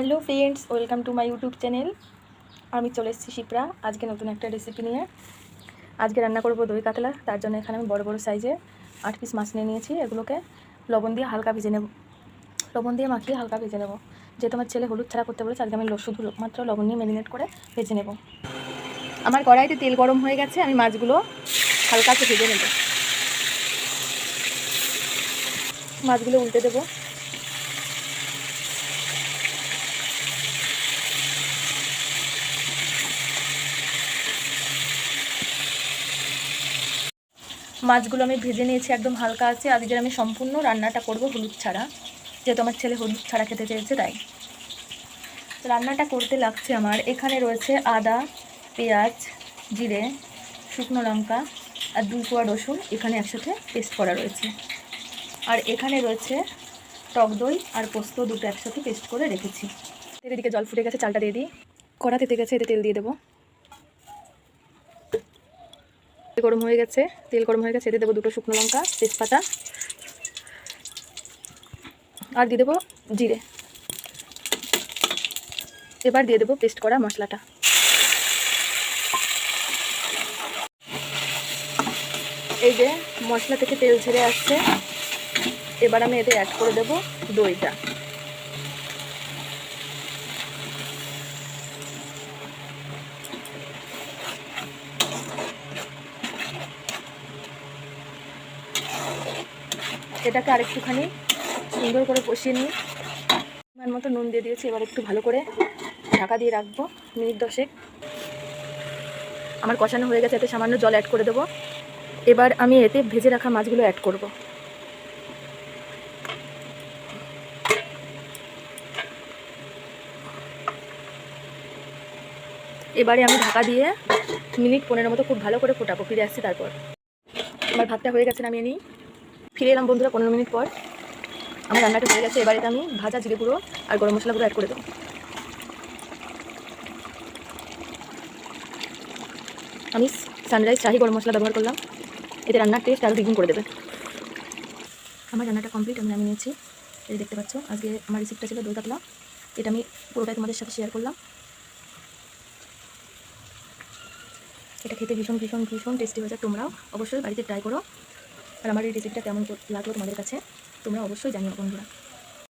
Hello friends, welcome to my YouTube channel. আমি চলে এসেছি শিপ্রা, আজকে নতুন একটা রেসিপি নিয়ে। আজকে রান্না করব দই কাতলা, তার জন্য এখানে আমি বড় বড় সাইজে আট পিস মাছ নিয়ে নিয়েছি, এগুলোকে লবণ দিয়ে হালকা ভেজে নেব। লবণ দিয়ে মাখিয়ে হালকা ভেজে নেব। যেহেতু আমার ছেলে হলুদ ছাড়া করতে বলেছে, আজকে আমি শুধু মাত্র লবণ নিয়ে ম্যারিনেট করে ভেজে নেব। আমার কড়াইতে তেল গরম হয়ে গেছে, আমি মাছগুলো হালকা ভেজে নেব। মাছগুলো উল্টে দেবো। মাছগুলো আমি ভেজে নিয়েছি একদম হালকা আছে। আজকে আমি সম্পূর্ণ রান্নাটা করব হলুদ ছাড়া। যেহেতু আমার ছেলে হলুদ ছাড়া খেতে চেয়েছে, তাই। রান্নাটা করতে লাগছে আমার। এখানে রয়েছে আদা, পেঁয়াজ, জিরে, শুকনো লঙ্কা আর দুই কোয়া রসুন এখানে একসাথে পেস্ট করা রয়েছে। আর এখানে রয়েছে টক দই আর পোস্ত দুটো একসাথে পেস্ট করে রেখেছি। এদিকে জল ফুটে গেছে, চালটা দিয়ে দিই। কড়া তেতে গেছে, এতে তেল দিয়ে দেবো তেল গরম হয়ে গেছে, তেল গরম হয়ে গেছে, এতে দেবো দুটো শুকনো লঙ্কা, তেজপাতা, আর দিয়ে দেবো জিরে। এবার দিয়ে দেবো পেস্ট করা মশলাটা। এই যে মশলা থেকে তেল ছেড়ে আসছে, এবার আমি এতে অ্যাড করে দেবো দইটা। এটাকে আরেকটুখানি সুন্দর করে কষিয়ে নিই। আমার মতো নুন দিয়ে দিয়েছি, এবার একটু ভালো করে ঢাকা দিয়ে রাখব মিনিট দশেক। আমার কষানো হয়ে গেছে, এতে সামান্য জল অ্যাড করে দেবো। এবার আমি এতে ভেজে রাখা মাছগুলো অ্যাড করব। এবারে আমি ঢাকা দিয়ে মিনিট পনেরো মতো খুব ভালো করে ফোটাবো, ফিরে আসছি তারপর। আমার ভাতটা হয়ে গেছে, নামিয়ে নিই। ফিরে এলাম বন্ধুরা পনেরো মিনিট পর। আমার রান্নাটা হয়ে গেছে, এবারে আমি ভাজা জিরে গুঁড়ো আর গরম মশলা গুঁড়ো অ্যাড করে দেবো। আমি সানরাইজ শাহি গরম মশলা ব্যবহার করলাম। এতে রান্নার টেস্ট আরও দ্বিগুণ করে দেবে। আমার রান্নাটা কমপ্লিট আমি নামিয়ে নিয়েছি। এই দেখতে পাচ্ছ, আজকে আমার রেসিপিটা ছিল দই কাতলা। এটা আমি পুরোটাই তোমাদের সাথে শেয়ার করলাম। এটা খেতে ভীষণ ভীষণ ভীষণ টেস্টি হয়েছে। তোমরাও অবশ্যই বাড়িতে ট্রাই করো। আর আমার এই রেসিপিটা কেমন লাগল তোমাদের কাছে তোমরা অবশ্যই জানিও বন্ধুরা।